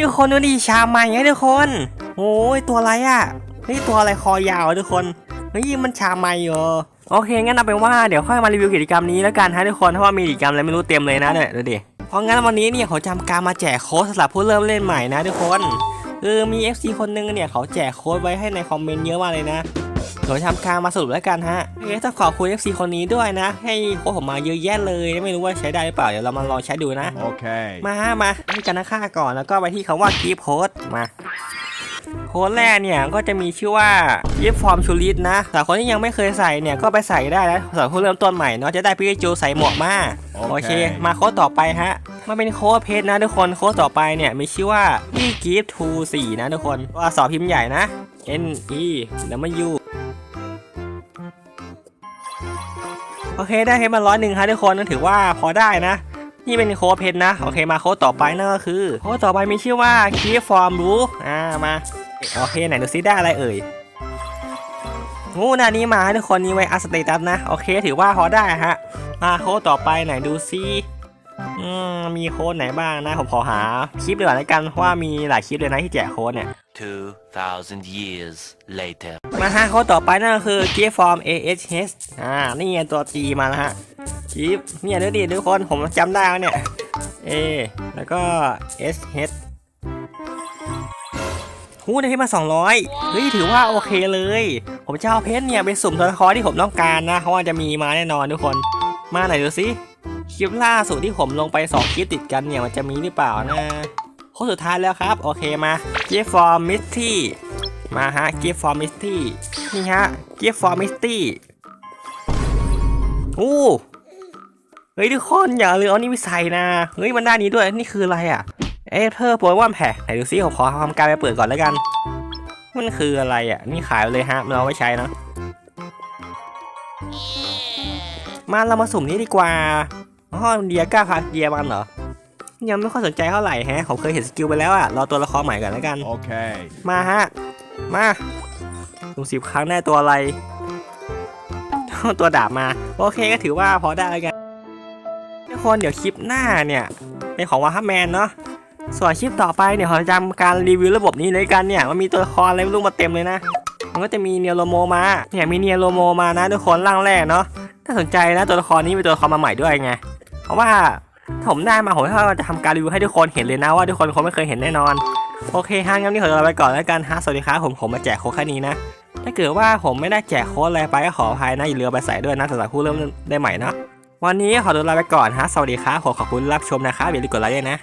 ทุกคนดูดิชามใหม่ไงทุกคนโอ้ยตัวอะไรอะนี่ตัวอะไรคอยาวอะทุกคนเฮ้ยมันชามใหม่เหรอโอเคงั้นเอาเป็นว่าเดี๋ยวค่อยมารีวิวกิจกรรมนี้แล้วกันฮะทุกคนเพราะว่ามีกิจกรรมอะไรไม่รู้เต็มเลยนะเนี่ยดูดิเพราะงั้นวันนี้เนี่ยเขาจำการมาแจกโค้ดสำหรับผู้เริ่มเล่นใหม่นะทุกคนเออมี FC คนนึงเนี่ยเขาแจกโค้ดไว้ให้ในคอมเมนต์เยอะมากเลยนะ เดี๋ยวทำการมาสรุปแล้วกันฮะเอ๊ะต้องขอบคุณ FC คนนี้ด้วยนะ ให้โค้ดผมมาเยอะแยะเลย ไม่รู้ว่าใช้ได้หรือเปล่า เดี๋ยวเรามาลองใช้ดูนะ Okay. มาฮะมาให้กันนะค่าก่อน แล้วก็ไปที่คำว่าคีโพสมาโค้ดแรกเนี่ยก็จะมีชื่อว่ายิปฟอร์มชูริสนะสำหรับคนที่ยังไม่เคยใส่เนี่ยก็ไปใส่ได้นะสำหรับผู้เริ่มต้นใหม่เนาะจะได้พิกาจูใส่หมวกมาโอโอเคเค มาโค้ดต่อไปฮะมาเป็นโค้ดเพจนะทุกคนโค้ดต่อไปเนี่ยมีชื่อว่า e gift to 4นะทุกคนว่าสอบพิมพ์ใหญ่นะ n e w โอเคได้ให้มาร้อยหนึ่งฮะทุกคนนั่นถือว่าพอได้นะ นี่เป็นโค้ดเพชรนะ โอเคมาโค้ดต่อไปนั่นก็คือ โค้ดต่อไปมีชื่อว่าคีฟอร์มรู้อ่ามา โอเคไหนดูซิได้อะไรเอ่ยงูหน้านี้มาให้ทุกคนนี้ไว้อัสเตตัสนะ โอเคถือว่าพอได้ฮะ มาโค้ดต่อไปไหนดูซิ อืมมีโค้ดไหนบ้างนะ ผมขอหาคลิปดีกว่าแล้วกันเพราะว่ามีหลายคลิปเลยนะที่แจกโค้ดเนี่ย 2,000 years later. มาฮะโค้ดต่อไปนั่นก็คือ g form AHS อ่า นี่ไงตัว G มาแล้วฮะ G เนี่ยดูดิทุกคนผมจำได้แล้วเนี่ย A แล้วก็ SH หูได้ที่มา 200 เฮ้ย ถือว่าโอเคเลย ผมจะเอาเพชรเนี่ยไปสุ่มตัวละครที่ผมต้องการนะเพราะว่าจะมีมาแน่นอนทุกคน มาไหนอยดูสิ คลิปล่าสุดที่ผมลงไป 2 คลิปติดกันเนี่ยมันจะมีหรือเปล่านะโค้ดสุดท้ายแล้วครับ โอเคมา g form Misty มาฮะ Gift for Misty นี่ฮะ Gift for Misty อู้เฮ้ยทุกคนอย่าลืมเอานี่ไปใส่นะเฮ้ยมันด้านนี้ด้วยนี่คืออะไรอะเอเธอร์โปรว่าแผ่ไหนดูซิผมขอทำการไปเปิดก่อนแล้วกัน มันคืออะไรอะ นี่ขายเลยฮะเอาไว้ใช้นะมาเรามาสุ่มนี้ดีกว่า อ๋อเดียก้าพาเดียมันเหรอ ยังไม่ค่อยสนใจเท่าไหร่แฮะ ผมเคยเห็นสกิลไปแล้วอะรอตัวละครใหม่ก่อนแล้วกัน Okay. มาฮะ มาดูสิบครั้งได้ตัวอะไร ตัวดาบมา โอเคก็ถือว่าพอได้แล้วกันทุกคนเดี๋ยวคลิปหน้าเนี่ยเป็นของวาฮับแมนเนาะส่วนคลิปต่อไปเนี่ยเราจะทำการรีวิวระบบนี้เลยกันเนี่ยมันมีตัวละครอะไรไม่รู้มาเต็มเลยนะมันก็จะมีเนียโรโมมาเนี่ยมีเนียโรโมมานะทุกคนร่างแรกเนาะน่าสนใจนะตัวละครนี้เป็นตัวละครมาใหม่ด้วยไง เพราะว่าถ้าผมได้มาผมก็จะทำการรีวิวให้ทุกคนเห็นเลยนะว่าทุกคนคงไม่เคยเห็นแน่นอน โอเคฮะงั้นนี่ขอลาไปก่อนแล้วกันฮะสวัสดีครับผมผมมาแจกโค้ดแค่นี้นะ ถ้าเกิดว่าผมไม่ได้แจกโค้ดอะไรไปก็ขออภัยนะอย่าลืมเอาไปใส่ด้วยนะสำหรับผู้เริ่มได้ใหม่นะวันนี้ขอตัวลาไปก่อนฮะสวัสดีครับขอขอบคุณรับชมนะครับอย่าลืมกดไลค์ด้วยนะ